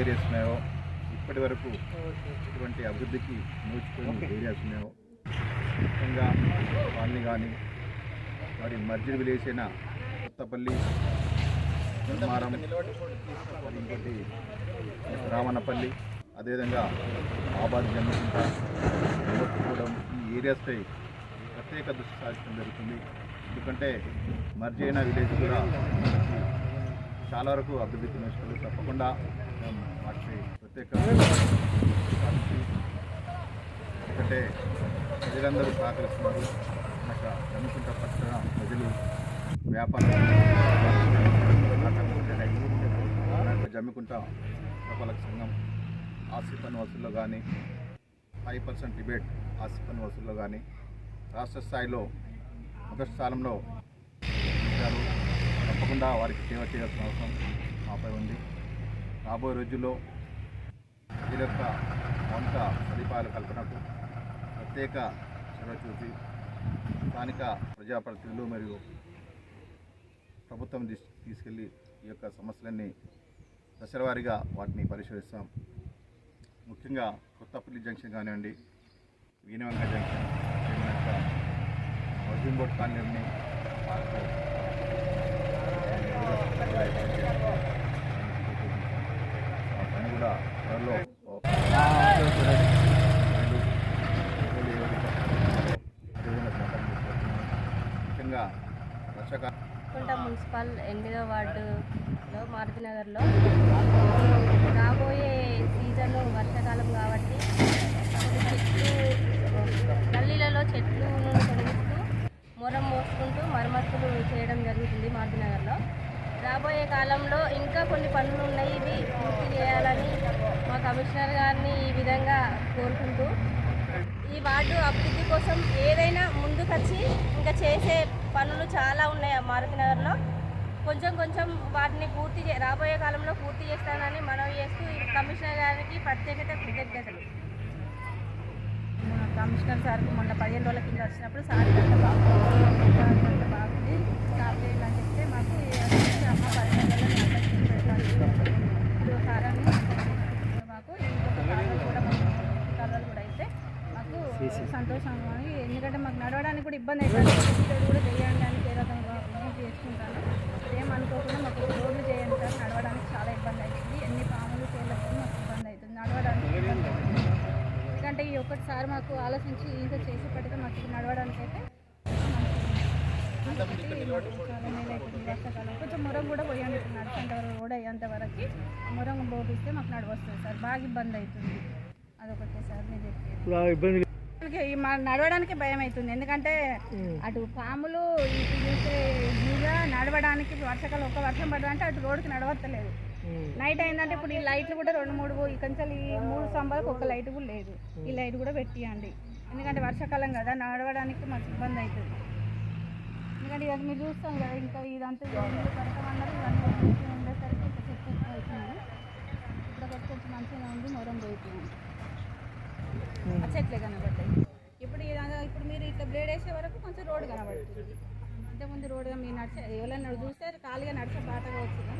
Areas ఉన్నాయో ఇప్పటి వరకు ఇటువంటి అభివృద్ధికి నోచుకుని ఏరియాస్ ఉన్నాయో ముఖ్యంగా వాళ్ళని కానీ మరి మర్జిడ్ విలేజ్ అయిన కొత్తపల్లి ధర్మారం ఇంకోటి రామన్నపల్లి అదేవిధంగా ఆబాద్ జన్మకుంట కూడా ఈ ఏరియాస్పై ప్రత్యేక దృష్టి సాధించడం జరుగుతుంది. ఎందుకంటే మర్జ్ అయిన విలేజ్ కూడా చాలా వరకు అభివృద్ధి నోచుకోలేదు తప్పకుండా మేము ప్రత్యేక ఎందుకంటే ప్రజలందరూ సహకరిస్తున్నారు. మనకు కనుకుంట పక్కన ప్రజలు వ్యాపారం జమ్మికుంట వ్యాపార సంఘం ఆస్తి పన్ను వసూల్లో కానీ ఫైవ్ పర్సెంట్ డిబేట్ ఆస్తి పన్ను వసూల్లో కానీ రాష్ట్ర స్థాయిలో మొదటి స్థానంలో తప్పకుండా వారికి సేవ చేయాల్సిన అవసరం మాపై ఉంది. రాబోయే రోజుల్లో ప్రజల యొక్క వంట సదుపాయాల కల్పనకు ప్రత్యేక చొరవ చూసి స్థానిక ప్రజాప్రతినిధులు మరియు ప్రభుత్వం తీసుకెళ్ళి ఈ యొక్క సమస్యలన్నీ దశలవారీగా వాటిని పరిశీలిస్తాం. ముఖ్యంగా కొత్తపల్లి జంక్షన్ కానివ్వండి వీనవంక జంక్షన్ యొక్క హౌసింగ్ బోర్డ్ కాలనీని కూడా త్వరలో ముఖ్యంగా వర్షాకాలం కుంట మున్సిపల్ ఎనిమిదో వార్డులో మారుతినగర్లో. రాబోయే సీజన్ వర్షాకాలం కాబట్టి చెట్లు గల్లీలలో చెట్లు తొలగిస్తూ మొరం మోసుకుంటూ మరమ్మతులు చేయడం జరుగుతుంది మారుతినగర్లో. రాబోయే కాలంలో ఇంకా కొన్ని పనులు ఉన్నాయి. ఇవి పూర్తి చేయాలని మా కమిషనర్ గారిని ఈ విధంగా కోరుకుంటూ ఈ వార్డు అభివృద్ధి కోసం ఏదైనా ముందుకొచ్చి ఇంకా చేసే పనులు చాలా ఉన్నాయి మారుతి నగర్లో. కొంచెం కొంచెం వాటిని పూర్తి చే రాబోయే కాలంలో పూర్తి చేస్తానని మనవి చేస్తూ ఈ కమిషనర్ గారికి ప్రత్యేకత కృతజ్ఞతలు. కమిషనర్ సార్కి మొన్న పదిహేను రోజుల కింద వచ్చినప్పుడు సార్ అంత బాగుంది సార్ అంత బాగుంది స్టాప్ చేయాలని చెప్తే మాకు ఈ వచ్చేసి అమ్మ పదిహేను రోజులు నాటకం పెట్టాలి ఇప్పుడు సార్ అని మాకు ఇంకొక కర్రలు కూడా మాకు కర్రలు కూడా అయితే మాకు సంతోషం అని. ఎందుకంటే మాకు నడవడానికి కూడా ఇబ్బంది అవుతుంది కూడా చేయడానికి ఏ రకంగా యూజ్ చేసుకుంటాను. ఏం అనుకోకుండా మాకు రోడ్లు చేయండి సార్. నడవడానికి చాలా ఇబ్బంది అవుతుంది ఎన్ని పాములు తేళ్ళతో మాకు ఇబ్బంది అవుతుంది. నడవడానికి ఇబ్బంది అవుతుంది. ఎందుకంటే ఈ ఒక్కటిసారి మాకు ఆలోచించి ఇంకా చేసేపటిగా మాకు ఇది నడవడానికి అయితే కొంచెం మురం కూడా పోయండి ఇప్పుడు నడిచేంత వరకు రోడ్ అయ్యేంత వరకు. మురం పోపిస్తే మాకు నడవస్తుంది సార్. బాగా ఇబ్బంది అవుతుంది. అదొకటే సార్. నేను చెప్పేది. నడవడానికి భయం అవుతుంది. ఎందుకంటే అటు పాములు ఇటు చూసే నడవడానికి వర్షాకాలం ఒక వర్షం పడదంటే అటు రోడ్డుకి నడవత్తలేదు. నైట్ అయిందంటే ఇప్పుడు ఈ లైట్లు కూడా రెండు మూడు ఈ కొంచెం ఈ మూడు స్తంభాలకు ఒక లైట్ కూడా లేదు. ఈ లైట్ కూడా పెట్టియండి. ఎందుకంటే వర్షాకాలం కదా నడవడానికి మాకు ఇబ్బంది అవుతుంది. ఎందుకంటే ఇదంతా మీరు చూస్తాం కదా ఇంకా ఇదంతా ఇల్లు కడతామన్నారు ఇవన్నీ ఉండేసరికి ఇంకా ఎక్కువ అవుతుంది ఇప్పుడు ఒకటి కొంచెం మంచిగా ఉంది మొరం పోయిపోయింది ఆ చెట్లే కనబడ్డాయి ఇప్పుడు ఇప్పుడు మీరు ఇట్లా బ్లేడ్ వేసే వరకు కొంచెం రోడ్డు కనబడుతుంది. అంతకుముందు రోడ్డుగా మీరు నడిచే ఎవరైనా చూస్తే ఖాళీగా నడిచే బాటగా వచ్చింది